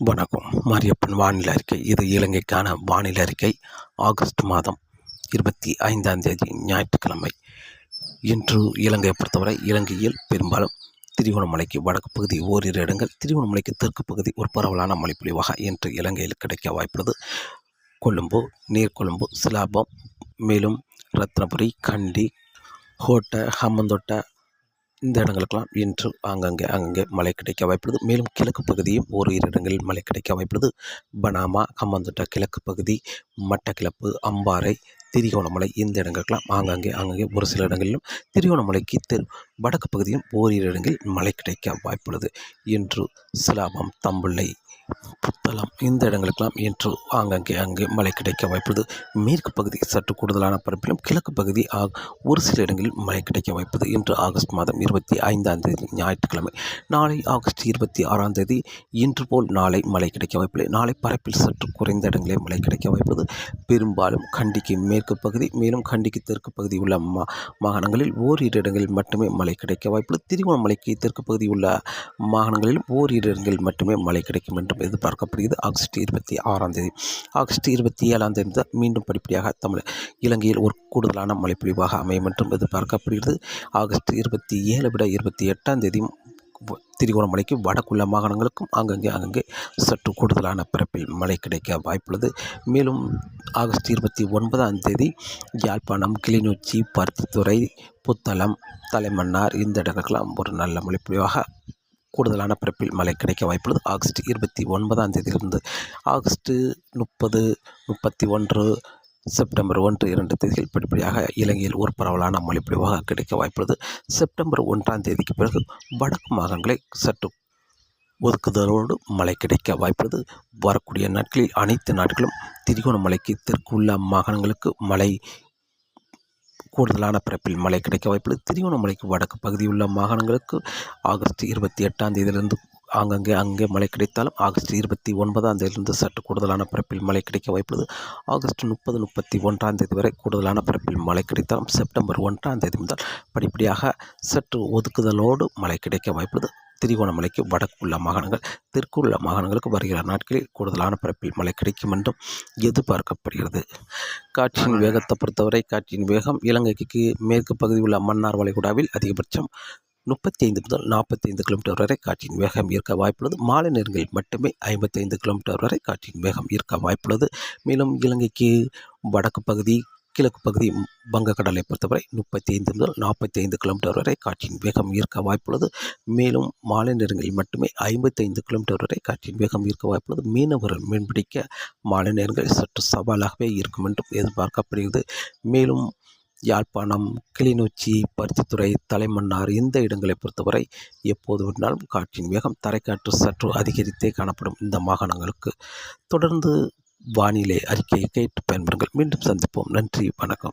வணக்கம். மாரியப்பன் வானிலை அறிக்கை. இது இலங்கைக்கான வானிலை அறிக்கை. ஆகஸ்ட் மாதம் இருபத்தி ஐந்தாம் தேதி ஞாயிற்றுக்கிழமை. இன்று இலங்கையை பொறுத்தவரை இலங்கையில் பெரும்பாலும் திருவோணமலைக்கு வடக்கு பகுதி ஓரிரு இடங்கள் திருவோணமலைக்கு தெற்கு பகுதி ஒரு பரவலான மழைப்பொழிவாக இன்று இலங்கையில் கிடைக்க வாய்ப்புள்ளது. கொழும்பு நீர்கொழும்பு சிலாபம் மேலும் ரத்னபுரி கண்டி ஹோட்ட ஹம்மந்தோட்ட இந்த இடங்களுக்கெல்லாம் இன்று ஆங்கங்கே அங்கங்கே மழை கிடைக்க வாய்ப்புள்ளது. மேலும் கிழக்கு பகுதியும் ஒரு இரு இடங்களில் மழை கிடைக்க வாய்ப்புள்ளது. பனாமா கம்மந்தோட்ட கிழக்கு பகுதி மட்டக்கிளப்பு அம்பாறை திரிகோணமலை இந்த இடங்களுக்கெல்லாம் ஆங்காங்கே ஆங்காங்கே ஒரு சில இடங்களிலும் திரிகோணமலைக்கு தெரு வடக்கு பகுதியும் ஓரிரு இடங்களில் மழை கிடைக்க வாய்ப்புள்ளது. இன்று சிலாபம் தம்புள்ளை புத்தளம். இந்த இடங்களுக்கெல்லாம் இன்று ஆங்காங்கே அங்கே மழை கிடைக்க வாய்ப்புள்ளது மேற்கு பகுதி சற்று கூடுதலான பரப்பிலும் கிழக்கு பகுதி ஒரு சில இடங்களில் மழை கிடைக்க வாய்ப்பது இன்று ஆகஸ்ட் மாதம் இருபத்தி ஐந்தாம் தேதி ஞாயிற்றுக்கிழமை. நாளை ஆகஸ்ட் இருபத்தி ஆறாம் தேதி இன்று போல் நாளை மழை கிடைக்க வாய்ப்பில்லை. நாளை பரப்பில் சற்று குறைந்த இடங்களே மழை கிடைக்க வாய்ப்பது. பெரும்பாலும் கண்டிக்கு மேற்கு பகுதி மேலும் கண்டிக்கு தெற்கு பகுதி உள்ள மா மாகாணங்களில் ஓரிரு இடங்களில் மட்டுமே மழை கிடைக்க வாய்ப்புள்ளது. திருவண்ணாமலைக்கு தெற்கு பகுதி உள்ள மாகாணங்களிலும் ஓரிரு இடங்களில் மட்டுமே மழை கிடைக்கும் என்று எதிர்பார்க்கப்படுகிறது ஆகஸ்ட் இருபத்தி ஆறாம் தேதி. ஆகஸ்ட் இருபத்தி ஏழாம் தேதி தான் மீண்டும் படிப்படியாக தமிழ் இலங்கையில் ஒரு கூடுதலான மழைப்பொழிவாக அமையும் என்றும் எதிர்பார்க்கப்படுகிறது. ஆகஸ்ட் இருபத்தி ஏழை விட இருபத்தி எட்டாம் தேதியும் திரிகோணமலைக்கு வடக்குள்ள மாகாணங்களுக்கும் அங்கங்கே அங்கங்கே சற்று கூடுதலான பிறப்பில் மழை கிடைக்க வாய்ப்புள்ளது. மேலும் ஆகஸ்ட் இருபத்தி ஒன்பதாம் தேதி யாழ்ப்பாணம் கிளிநொச்சி பருத்தித்துறை புத்தளம் தலைமன்னார் இந்த இடங்களுக்கெல்லாம் ஒரு நல்ல மழைப்பொழிவாக கூடுதலான பிறப்பில் மழை கிடைக்க வாய்ப்புள்ளது. ஆகஸ்ட் இருபத்தி ஒன்பதாம் தேதியிலிருந்து ஆகஸ்ட்டு முப்பது முப்பத்தி ஒன்று செப்டம்பர் ஒன்று இரண்டு தேதிகள் படிப்படியாக இலங்கையில் ஒரு பரவலான மழைப்பொழிவாக கிடைக்க வாய்ப்புள்ளது. செப்டம்பர் ஒன்றாம் தேதிக்கு பிறகு வடக்கு மாகாணங்களை சற்று ஒதுக்குதலோடு மழை கிடைக்க வாய்ப்புள்ளது. வரக்கூடிய நாட்களில் அனைத்து நாட்களும் திரிகோணமலைக்கு தெற்கு உள்ள மாகாணங்களுக்கு மழை கூடுதலான பிறப்பில் மழை கிடைக்க வாய்ப்புள்ளது. திருவண்ணாமலைக்கு வடக்கு பகுதியுள்ள மாகாணங்களுக்கு ஆகஸ்ட் இருபத்தி எட்டாம் தேதியிலிருந்து ஆங்கங்கே அங்கே மழை கிடைத்தாலும் ஆகஸ்ட் இருபத்தி ஒன்பதாம் தேதியிலிருந்து சற்று கூடுதலான பிறப்பில் மழை கிடைக்க வாய்ப்புள்ளது. ஆகஸ்ட் முப்பது முப்பத்தி ஒன்றாம் தேதி வரை கூடுதலான பிறப்பில் மழை கிடைத்தாலும் செப்டம்பர் ஒன்றாம் தேதி முதல் படிப்படியாக சற்று ஒதுக்குதலோடு மழை கிடைக்க வாய்ப்புள்ளது. திரிகோணமலைக்கு வடக்குள்ள மாகாணங்கள் தெற்குள்ள மாகாணங்களுக்கு வருகிற நாட்களில் கூடுதலான பரப்பில் மழை கிடைக்கும் என்றும் எதிர்பார்க்கப்படுகிறது. காற்றின் வேகத்தை பொறுத்தவரை காற்றின் வேகம் இலங்கைக்கு மேற்கு பகுதி உள்ள மன்னார் வளைகுடாவில் அதிகபட்சம் முப்பத்தி ஐந்து முதல் நாற்பத்தி ஐந்து கிலோமீட்டர் வரை காற்றின் வேகம் இருக்க வாய்ப்புள்ளது. மாலை நேரங்களில் மட்டுமே ஐம்பத்தி ஐந்து கிலோமீட்டர் வரை காற்றின் வேகம் இருக்க வாய்ப்புள்ளது. மேலும் இலங்கைக்கு வடக்கு பகுதி கிழக்கு பகுதி வங்கக்கடலை பொறுத்தவரை முப்பத்தி ஐந்து முதல் நாற்பத்தி ஐந்து கிலோமீட்டர் வரை காற்றின் வேகம் ஈர்க்க வாய்ப்புள்ளது. மேலும் மாலை நேரங்களில் மட்டுமே ஐம்பத்தி ஐந்து கிலோமீட்டர் வரை காற்றின் வேகம் ஈர்க்க வாய்ப்புள்ளது. மீனவர்கள் மீன்பிடிக்க மாலை நேரங்களில் சற்று சவாலாகவே இருக்கும் என்றும் எதிர்பார்க்கப்படுகிறது. மேலும் யாழ்ப்பாணம் கிளிநொச்சி பருத்தித்துறை தலைமன்னார் இந்த இடங்களை பொறுத்தவரை எப்போது வேணாலும் காற்றின் வேகம் தரைக்காற்று சற்று அதிகரித்தே காணப்படும் இந்த மாகாணங்களுக்கு. தொடர்ந்து வானிலை அறிக்கையை கேட்டு பயன்பெறுங்கள் மீண்டும் சந்திப்போம். நன்றி. வணக்கம்.